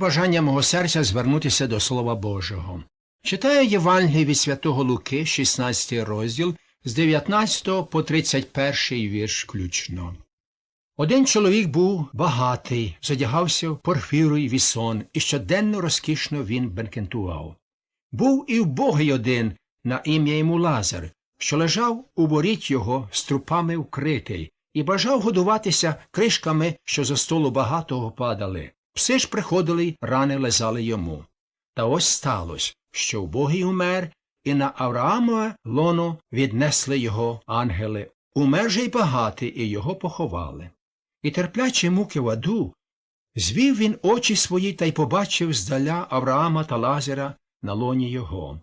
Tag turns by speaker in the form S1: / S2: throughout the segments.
S1: бажання мого серця звернутися до Слова Божого. Читаю Євангеліє від святого Луки, 16 розділ, з 19 по 31 вірш включно. Один чоловік був багатий, задягався в порфіру й вісон, і щоденно розкішно він бенкетував. Був і вбогий один на ім'я йому Лазар, що лежав у воріт його з трупами вкритий, і бажав годуватися кришками, що за столу багатого падали. Пси ж приходили й рани лизали йому. Та ось сталося, що вбогий умер, і на Авраамове лоно віднесли його ангели. Умер же й багатий, і його поховали. І терплячи муки в аду, звів він очі свої та й побачив здаля Авраама та Лазера на лоні його.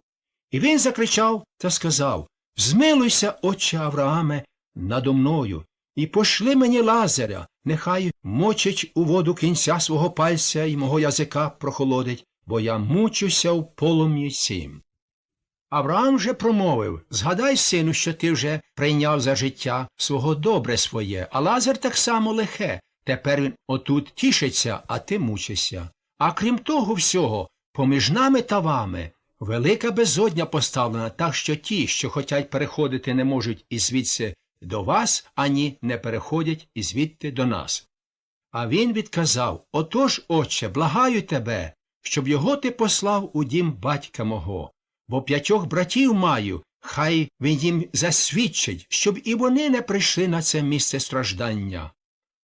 S1: І він закричав та сказав Змилуйся, отче Аврааме, надо мною, і пошли мені Лазаря, нехай мочить у воду кінця свого пальця і мого язика прохолодить, бо я мучуся в полум'ї цім. Авраам же промовив Згадай, сину, що ти вже прийняв за життя свого добре своє, а Лазар так само лихе. Тепер він отут тішиться, а ти мучишся. А крім того всього, поміж нами та вами велика безодня поставлена, так що ті, що хотять переходити, не можуть і звідси до вас, ані не переходять і звідти до нас. А він відказав Отож, отче, благаю тебе, щоб його ти послав у дім батька мого, бо п'ятьох братів маю, хай він їм засвідчить, щоб і вони не прийшли на це місце страждання.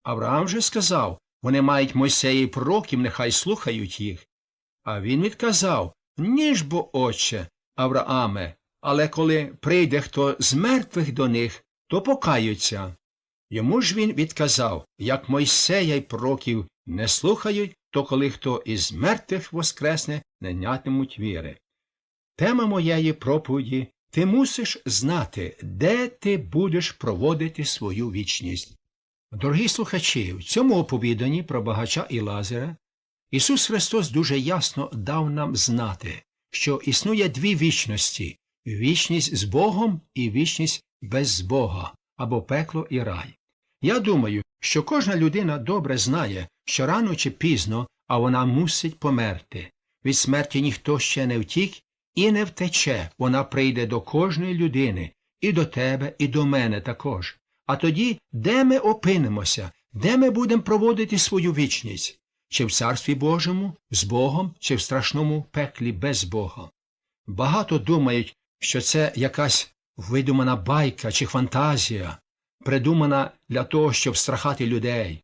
S1: Авраам же сказав вони мають Мойсея і пророків, нехай слухають їх. А він відказав Ніж бо, отче, Аврааме, але коли прийде хто з мертвих до них, то покаються. Йому ж він відказав як Мойсея й пророків не слухають, то коли хто із мертвих воскресне, не нятимуть віри. Тема моєї проповіді ти мусиш знати, де ти будеш проводити свою вічність. Дорогі слухачі, в цьому оповіданні про багача і Лазера Ісус Христос дуже ясно дав нам знати, що існує дві вічності вічність з Богом і вічність без Бога або пекло і рай. Я думаю, що кожна людина добре знає, що рано чи пізно, а вона мусить померти. Від смерті ніхто ще не втік і не втече, вона прийде до кожної людини, і до тебе, і до мене також. А тоді, де ми опинимося, де ми будемо проводити свою вічність? Чи в царстві Божому, з Богом, чи в страшному пеклі без Бога. Багато думають, що це якась видумана байка чи фантазія, придумана для того, щоб страхати людей.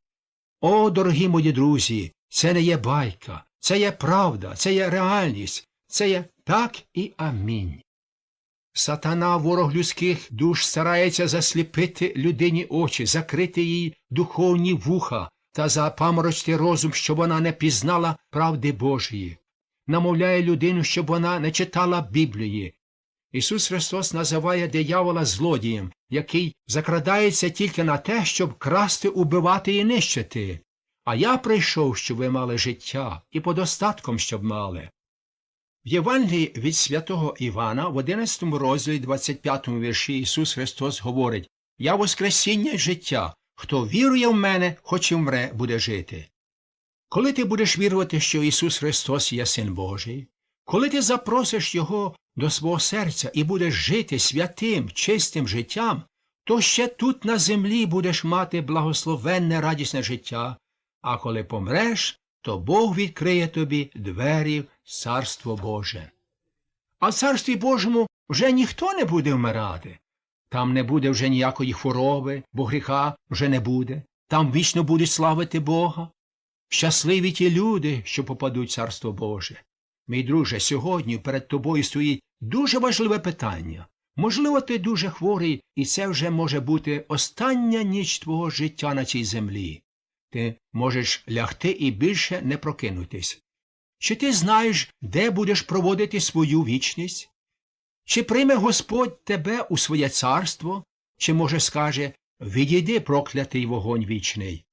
S1: О, дорогі мої друзі, це не є байка, це є правда, це є реальність, це є так і амінь. Сатана, ворог людських душ, старається засліпити людині очі, закрити їй духовні вуха та запаморочити розум, щоб вона не пізнала правди Божої, намовляє людину, щоб вона не читала Біблії. Ісус Христос називає диявола злодієм, який закрадається тільки на те, щоб красти, убивати і нищити. А я прийшов, щоб ви мали життя і подостатком, щоб мали. В Євангелії від святого Івана в 11 розділі 25 вірші Ісус Христос говорить Я Воскресіння й життя. Хто вірує в мене, хоч і вмре, буде жити. Коли ти будеш вірувати, що Ісус Христос є Син Божий, коли ти запросиш Його до свого серця і будеш жити святим, чистим життям, то ще тут на землі будеш мати благословенне радісне життя, а коли помреш, то Бог відкриє тобі двері в Царство Боже. А в Царстві Божому вже ніхто не буде вмирати. Там не буде вже ніякої хвороби, бо гріха вже не буде. Там вічно будуть славити Бога. Щасливі ті люди, що попадуть в Царство Боже. Мій друже, сьогодні перед тобою стоїть дуже важливе питання. Можливо, ти дуже хворий, і це вже може бути остання ніч твого життя на цій землі. Ти можеш лягти і більше не прокинутись. Чи ти знаєш, де будеш проводити свою вічність? Чи прийме Господь тебе у своє царство, чи, може, скаже Відійди, проклятий вогонь вічний.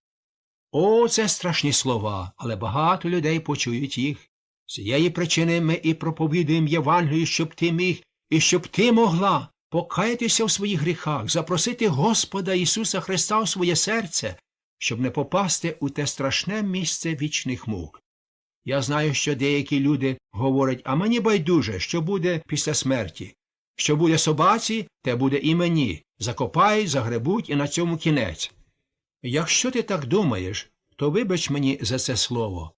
S1: О, це страшні слова, але багато людей почують їх. З цієї причини ми і проповідуємо Євангелію, щоб ти міг і щоб ти могла покаятися в своїх гріхах, запросити Господа Ісуса Христа у своє серце, щоб не попасти у те страшне місце вічних мук. Я знаю, що деякі люди говорять, а мені байдуже, що буде після смерті. Що буде собаці, те буде і мені. Закопають, загребуть і на цьому кінець. Якщо ти так думаєш, то вибач мені за це слово.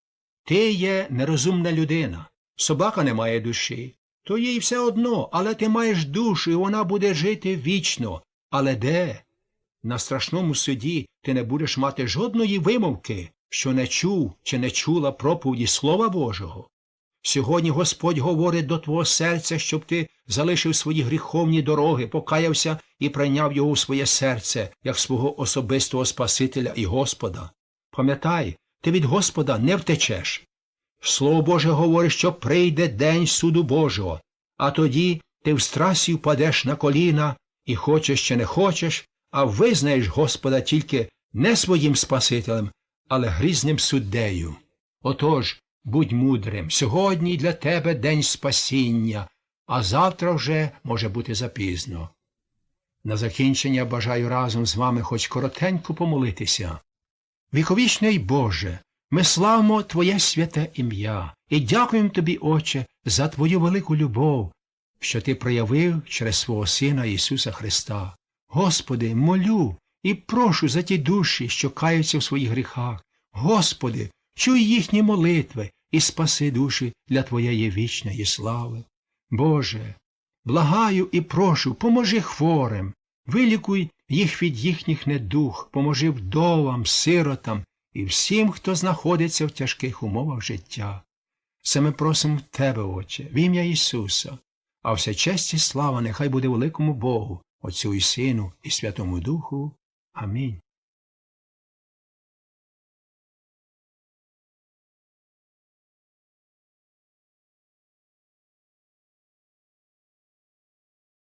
S1: Ти є нерозумна людина. Собака не має душі. То їй все одно, але ти маєш душу, і вона буде жити вічно. Але де? На страшному суді ти не будеш мати жодної вимовки, що не чув чи не чула проповіді Слова Божого. Сьогодні Господь говорить до твого серця, щоб ти залишив свої гріховні дороги, покаявся і прийняв його у своє серце, як свого особистого Спасителя і Господа. Пам'ятай, ти від Господа не втечеш. Слово Боже говорить, що прийде день суду Божого, а тоді ти в страсі впадеш на коліна і хочеш чи не хочеш, а визнаєш Господа тільки не своїм Спасителем, але грізним суддею. Отож, будь мудрим, сьогодні для тебе день спасіння, а завтра вже може бути запізно. На закінчення бажаю разом з вами хоч коротенько помолитися. Віковічний Боже, ми славимо Твоє святе ім'я і дякуємо Тобі, Отче, за Твою велику любов, що Ти проявив через свого Сина Ісуса Христа. Господи, молю і прошу за ті душі, що каються в своїх гріхах. Господи, чуй їхні молитви і спаси душі для Твоєї вічної слави. Боже, благаю і прошу, поможи хворим, вилікуй їх від їхніх недух, поможи вдовам, сиротам і всім, хто знаходиться в тяжких умовах життя. Це ми просимо в Тебе, Отче, в ім'я Ісуса, а вся честь і слава нехай буде великому Богу, Отцю і Сину, і Святому Духу. Амінь.